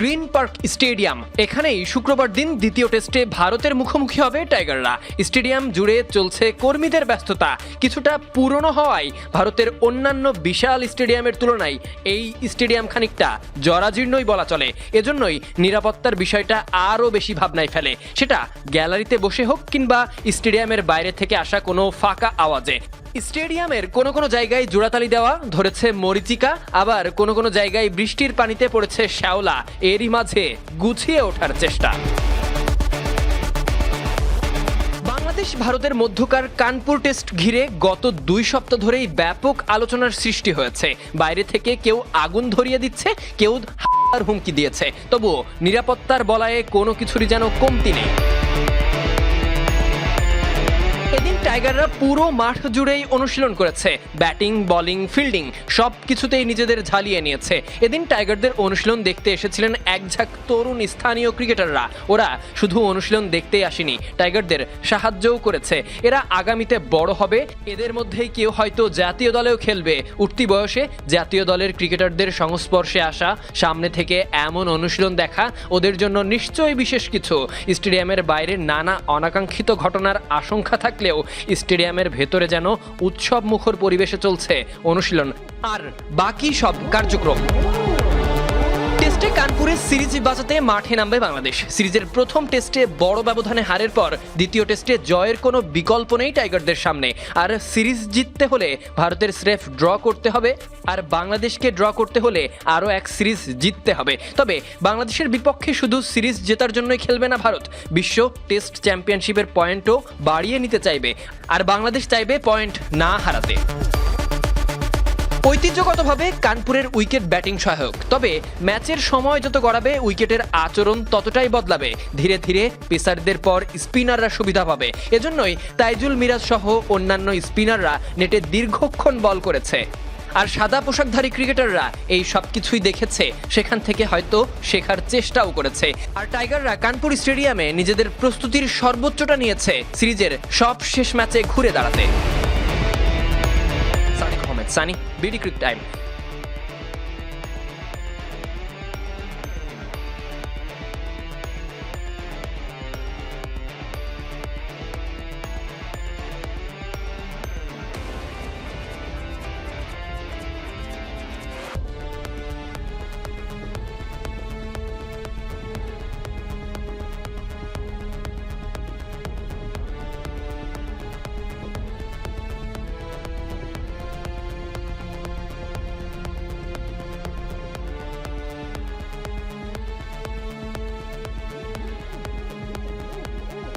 Green park stadium. এখানেই শুক্রবার দিন দ্বিতীয় টেস্টে ভারতের মুখোমুখি হবে টাইগাররা। স্টেডিয়াম জুড়ে চলছে কর্মীদের ব্যস্ততা। কিছুটা পুরনো হওয়ায় ভারতের অন্যান্য বিশাল স্টেডিয়ামের তুলনায় এই স্টেডিয়াম খানিকটা জরাজীর্ণই বলা চলে। এজন্যই নিরাপত্তার বিষয়টা আরও বেশি ভাবনায় ফেলে। সেটা গ্যালারিতে বসে হোক কিংবা স্টেডিয়ামের বাইরে থেকে আসা কোনো ফাঁকা আওয়াজে। স্টেডিয়ামের কোনো কোনো জায়গায় জোড়াতালি দেওয়া ধরেছে মরিচিকা, আবার কোনো কোনো জায়গায় বৃষ্টির পানিতে পড়েছে শ্যাওলা। এরই মাঝে গুছিয়ে ওঠার চেষ্টা। বাংলাদেশ, ভারতের মধ্যকার কানপুর টেস্ট ঘিরে গত দুই সপ্তাহ ধরেই ব্যাপক আলোচনার সৃষ্টি হয়েছে। বাইরে থেকে কেউ আগুন ধরিয়ে দিচ্ছে, কেউ হুমকি দিয়েছে। তবুও নিরাপত্তার বলায়ে কোনো কিছুরই যেন কমতি নেই। টাইগাররা পুরো মাঠ জুড়েই অনুশীলন করেছে। ব্যাটিং, বলিং, ফিল্ডিং সব কিছুতেই নিজেদের ঝালিয়ে নিয়েছে। এদিন টাইগারদের অনুশীলন দেখতে এসেছিলেন এক ঝাঁক তরুণ স্থানীয় ক্রিকেটাররা। ওরা শুধু অনুশীলন দেখতেই আসেনি, টাইগারদের সাহায্যও করেছে। এরা আগামীতে বড় হবে, এদের মধ্যেই কেউ হয়তো জাতীয় দলেও খেলবে। উঠতি বয়সে জাতীয় দলের ক্রিকেটারদের সংস্পর্শে আসা, সামনে থেকে এমন অনুশীলন দেখা, ওদের জন্য নিশ্চয়ই বিশেষ কিছু। স্টেডিয়ামের বাইরে নানা অনাকাঙ্ক্ষিত ঘটনার আশঙ্কা থাকলেও স্টেডিয়ামের ভেতরে যেন উৎসব মুখর পরিবেশে চলছে অনুশীলন। আর বাকি সব কার্যক্রম। টেস্টে কানপুরে সিরিজ বাঁচাতে মাঠে নামবে বাংলাদেশ। সিরিজের প্রথম টেস্টে বড় ব্যবধানে হারের পর দ্বিতীয় টেস্টে জয়ের কোনো বিকল্প নেই টাইগারদের সামনে। আর সিরিজ জিততে হলে ভারতের স্রেফ ড্র করতে হবে, আর বাংলাদেশকে ড্র করতে হলে আরও এক সিরিজ জিততে হবে। তবে বাংলাদেশের বিপক্ষে শুধু সিরিজ জেতার জন্যই খেলবে না ভারত। বিশ্ব টেস্ট চ্যাম্পিয়নশিপের পয়েন্টও বাড়িয়ে নিতে চাইবে, আর বাংলাদেশ চাইবে পয়েন্ট না হারাতে। ঐতিহ্যগতভাবে কানপুরের উইকেট ব্যাটিং সহায়ক। তবে ম্যাচের সময় যত গড়াবে, উইকেটের আচরণ ততটাই বদলাবে। ধীরে ধীরে পেসারদের পর স্পিনাররা সুবিধা পাবে। এজন্যই তাইজুল মিরাজ সহ অন্যান্য স্পিনাররা নেটে দীর্ঘক্ষণ বল করেছে। আর সাদা পোশাকধারী ক্রিকেটাররা এই সব কিছুই দেখেছে। সেখান থেকে হয়তো শেখার চেষ্টাও করেছে। আর টাইগাররা কানপুর স্টেডিয়ামে নিজেদের প্রস্তুতির সর্বোচ্চটা নিয়েছে। সিরিজের সব শেষ ম্যাচে ঘুরে দাঁড়াতে। सानी बीडी क्रिक टाइम